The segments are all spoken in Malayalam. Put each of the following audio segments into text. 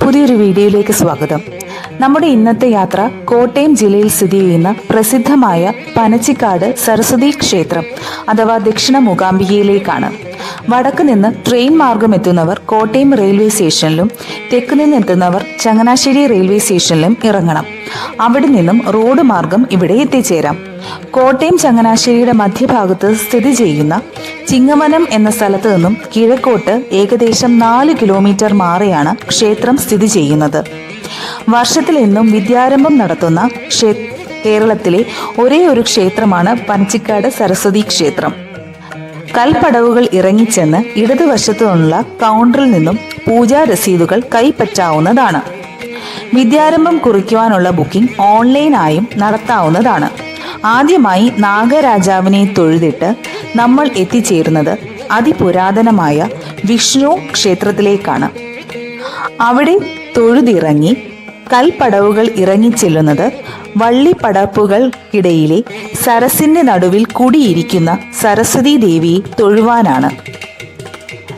പുതിയൊരു വീഡിയോയിലേക്ക് സ്വാഗതം. നമ്മുടെ ഇന്നത്തെ യാത്ര കോട്ടയം ജില്ലയിൽ സ്ഥിതി ചെയ്യുന്ന പ്രസിദ്ധമായ പനച്ചിക്കാട് സരസ്വതി ക്ഷേത്രം അഥവാ ദക്ഷിണ മൂകാംബികയിലേക്കാണ്. വടക്ക് നിന്ന് ട്രെയിൻ മാർഗം എത്തുന്നവർ കോട്ടയം റെയിൽവേ സ്റ്റേഷനിലും തെക്ക് നിന്ന് എത്തുന്നവർ ചങ്ങനാശ്ശേരി റെയിൽവേ സ്റ്റേഷനിലും ഇറങ്ങണം. അവിടെ നിന്നും റോഡ് മാർഗം ഇവിടെ എത്തിച്ചേരാം. കോട്ടയം ചങ്ങനാശ്ശേരിയുടെ മധ്യഭാഗത്ത് സ്ഥിതി ചെയ്യുന്ന ചിങ്ങമനം എന്ന സ്ഥലത്ത് നിന്നും കിഴക്കോട്ട് ഏകദേശം നാല് കിലോമീറ്റർ മാറിയാണ് ക്ഷേത്രം സ്ഥിതി ചെയ്യുന്നത്. വർഷത്തിൽ എന്നും വിദ്യാരംഭം നടത്തുന്ന കേരളത്തിലെ ഒരേ ഒരു ക്ഷേത്രമാണ് പനച്ചിക്കാട് സരസ്വതി ക്ഷേത്രം. കൽപ്പടവുകൾ ഇറങ്ങിച്ചെന്ന് ഇടതുവശത്തു നിന്നുള്ള കൗണ്ടറിൽ നിന്നും പൂജാ രസീതുകൾ കൈപ്പറ്റാവുന്നതാണ്. വിദ്യാരംഭം കുറിക്കുവാനുള്ള ബുക്കിംഗ് ഓൺലൈനായും നടത്താവുന്നതാണ്. ആദ്യമായി നാഗരാജാവിനെ തൊഴുതിട്ട് നമ്മൾ എത്തിച്ചേരുന്നത് അതിപുരാതനമായ വിഷ്ണു ക്ഷേത്രത്തിലേക്കാണ്. അവിടെ തൊഴുതിറങ്ങി കൽപ്പടവുകൾ ഇറങ്ങിച്ചെല്ലുന്നത് വള്ളിപ്പടപ്പുകൾക്കിടയിലെ സരസിന്റെ നടുവിൽ കുടിയിരിക്കുന്ന സരസ്വതി ദേവിയെ തൊഴുവാനാണ്.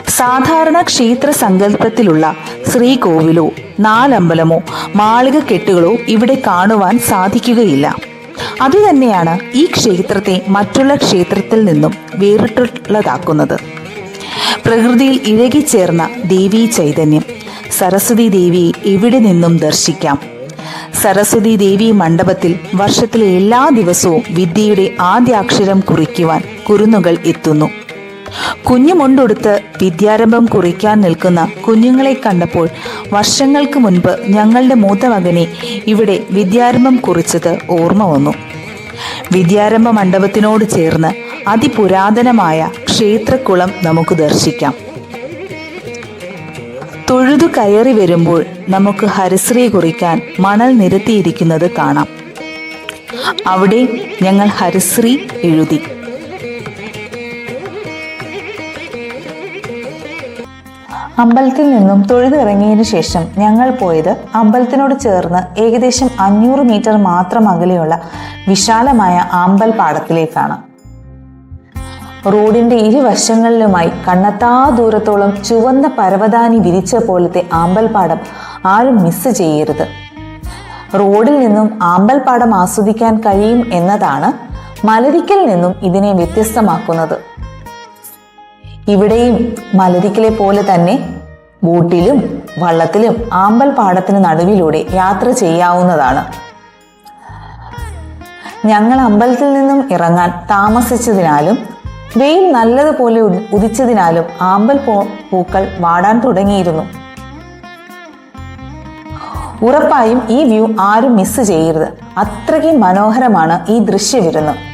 സാധാരണ ക്ഷേത്ര സങ്കല്പത്തിലുള്ള ശ്രീകോവിലോ നാലമ്പലമോ മാളിക കെട്ടുകളോ ഇവിടെ കാണുവാൻ സാധിക്കുകയില്ല. അതുതന്നെയാണ് ഈ ക്ഷേത്രത്തെ മറ്റുള്ള ക്ഷേത്രത്തിൽ നിന്നും വേറിട്ടുള്ളതാക്കുന്നത്. പ്രകൃതിയിൽ ഇഴകിച്ചേർന്ന ദേവി ചൈതന്യം സരസ്വതി ദേവിയെ എവിടെ നിന്നും ദർശിക്കാം? സരസ്വതി ദേവി മണ്ഡപത്തിൽ വർഷത്തിലെ എല്ലാ ദിവസവും വിദ്യയുടെ ആദ്യാക്ഷരം കുറിക്കുവാൻ കുരുന്നുകൾ എത്തുന്നു. കുഞ്ഞുമുണ്ടൊടുത്ത് വിദ്യാരംഭം കുറിക്കാൻ നിൽക്കുന്ന കുഞ്ഞുങ്ങളെ കണ്ടപ്പോൾ വർഷങ്ങൾക്ക് മുൻപ് ഞങ്ങളുടെ മൂത്ത മകനെ ഇവിടെ വിദ്യാരംഭം കുറിച്ചത് ഓർമ്മ വന്നു. വിദ്യാരംഭ മണ്ഡപത്തിനോട് ചേർന്ന് അതിപുരാതനമായ ക്ഷേത്രക്കുളം നമുക്ക് ദർശിക്കാം. തൊഴുതു കയറി വരുമ്പോൾ നമുക്ക് ഹരിശ്രീ കുറിക്കാൻ മണൽ നിരത്തിയിരിക്കുന്നത് കാണാം. അവിടെ ഞങ്ങൾ ഹരിശ്രീ എഴുതി. അമ്പലത്തിൽ നിന്നും തൊഴുതിറങ്ങിയതിനു ശേഷം ഞങ്ങൾ പോയത് അമ്പലത്തിനോട് ചേർന്ന് ഏകദേശം അഞ്ഞൂറ് മീറ്റർ മാത്രം അകലെയുള്ള വിശാലമായ ആമ്പൽ പാടത്തിലേക്കാണ്. റോഡിന്റെ ഇരുവശങ്ങളിലുമായി കണ്ണത്താ ദൂരത്തോളം ചുവന്ന പരവതാനി വിരിച്ച പോലത്തെ ആമ്പൽപ്പാടം ആരും മിസ് ചെയ്യരുത്. റോഡിൽ നിന്നും ആമ്പൽപ്പാടം ആസ്വദിക്കാൻ കഴിയും എന്നതാണ് മലരിക്കൽ നിന്നും ഇതിനെ വ്യത്യസ്തമാക്കുന്നത്. ഇവിടെയും മലരിക്കലെ പോലെ തന്നെ ബോട്ടിലും വള്ളത്തിലും ആമ്പൽ പാടത്തിന് നടുവിലൂടെ യാത്ര ചെയ്യാവുന്നതാണ്. ഞങ്ങൾ അമ്പലത്തിൽ നിന്നും ഇറങ്ങാൻ താമസിച്ചതിനാലും വെയിൽ നല്ലതുപോലെ ഉദിച്ചതിനാലും ആമ്പൽ പൂക്കൾ വാടാൻ തുടങ്ങിയിരുന്നു. ഉറപ്പായും ഈ വ്യൂ ആരും മിസ് ചെയ്യരുത്. അത്രയ്ക്ക് മനോഹരമാണ് ഈ ദൃശ്യവിരുന്ന്.